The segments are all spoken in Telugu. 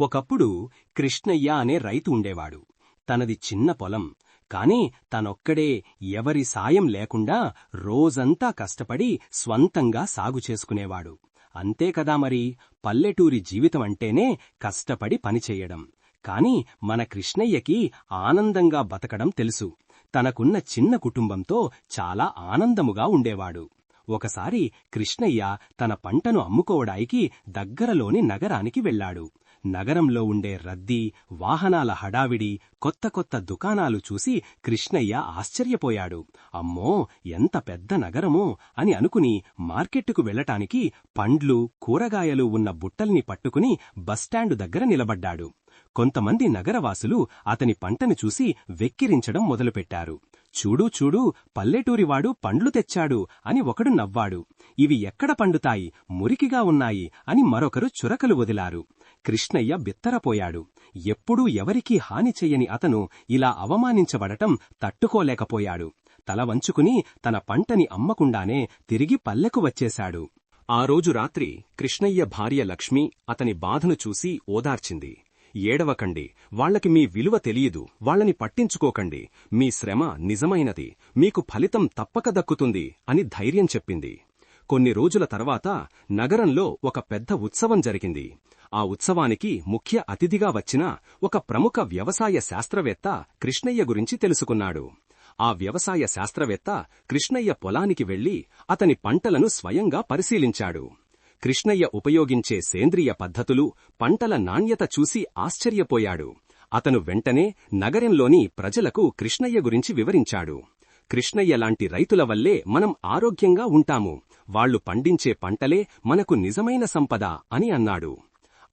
ఒకప్పుడు కృష్ణయ్య అనే రైతు ఉండేవాడు. తనది చిన్న పొలం. కాని తనొక్కడే ఎవరి సాయం లేకుండా రోజంతా కష్టపడి స్వంతంగా సాగు చేసుకునేవాడు. అంతేకదా మరి. పల్లెటూరి జీవితమంటేనే కష్టపడి పనిచేయడం కాని మన కృష్ణయ్యకి ఆనందంగా బతకడం తెలుసు. తనకున్న చిన్న కుటుంబంతో చాలా ఆనందముగా ఉండేవాడు. ఒకసారి కృష్ణయ్య తన పంటను అమ్ముకోవడానికి దగ్గరలోని నగరానికి వెళ్ళాడు నగరంలో ఉండే రద్దీ వాహనాల హడావిడి కొత్త కొత్త దుకాణాలు చూసి కృష్ణయ్య ఆశ్చర్యపోయాడు. అమ్మో ఎంత పెద్ద నగరమో అని అనుకుని మార్కెట్టుకు వెళ్ళటానికి పండ్లు కూరగాయలు ఉన్న బుట్టల్ని పట్టుకుని బస్టాండు దగ్గర నిలబడ్డాడు. కొంతమంది నగరవాసులు అతని పంటను చూసి వెక్కిరించడం మొదలుపెట్టారు. చూడు చూడు పల్లెటూరివాడు పండ్లు తెచ్చాడు అని ఒకడు నవ్వాడు. ఇవి ఎక్కడ పండుతాయి? మురికిగా ఉన్నాయి అని మరొకరు చురకలు వదిలారు. కృష్ణయ్య బిత్తరపోయాడు. ఎప్పుడూ ఎవరికీ హాని చెయ్యని అతను ఇలా అవమానించబడటం తట్టుకోలేకపోయాడు. తల వంచుకుని తన పంటని అమ్మకుండానే తిరిగి పల్లెకు వచ్చేశాడు. ఆ రోజు రాత్రి కృష్ణయ్య భార్య లక్ష్మి అతని బాధను చూసి ఓదార్చింది. ఏడవకండి వాళ్ళకి మీ విలువ తెలియదు వాళ్ళని పట్టించుకోకండి. మీ శ్రమ నిజమైనది మీకు ఫలితం తప్పక దక్కుతుంది అని ధైర్యం చెప్పింది. కొన్ని రోజుల తర్వాత నగరంలో ఒక పెద్ద ఉత్సవం జరిగింది. ఆ ఉత్సవానికి ముఖ్య అతిథిగా వచ్చిన ఒక ప్రముఖ వ్యవసాయ శాస్త్రవేత్త కృష్ణయ్య గురించి తెలుసుకున్నాడు. ఆ వ్యవసాయ శాస్త్రవేత్త కృష్ణయ్య పొలానికి వెళ్ళి అతని పంటలను స్వయంగా పరిశీలించాడు. కృష్ణయ్య ఉపయోగించే సేంద్రియ పద్ధతులు పంటల నాణ్యత చూసి ఆశ్చర్యపోయాడు. అతను వెంటనే నగరంలోని ప్రజలకు కృష్ణయ్య గురించి వివరించాడు. కృష్ణయ్య లాంటి రైతుల వల్లే మనం ఆరోగ్యంగా ఉంటాము. వాళ్ళు పండించే పంటలే మనకు నిజమైన సంపద అని అన్నాడు.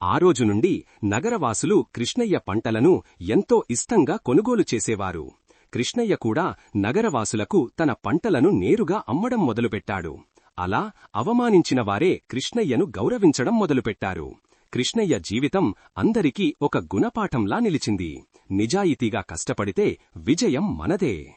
ఆ రోజు నుండి నగరవాసులు కృష్ణయ్య పంటలను ఎంతో ఇష్టంగా కొనుగోలు చేసేవారు. కృష్ణయ్య కూడా నగరవాసులకు తన పంటలను నేరుగా అమ్మడం మొదలుపెట్టాడు. అలా అవమానించిన వారే కృష్ణయ్యను గౌరవించడం మొదలుపెట్టారు. కృష్ణయ్య జీవితం అందరికీ ఒక గుణపాఠంలా నిలిచింది. నిజాయితీగా కష్టపడితే విజయం మనదే.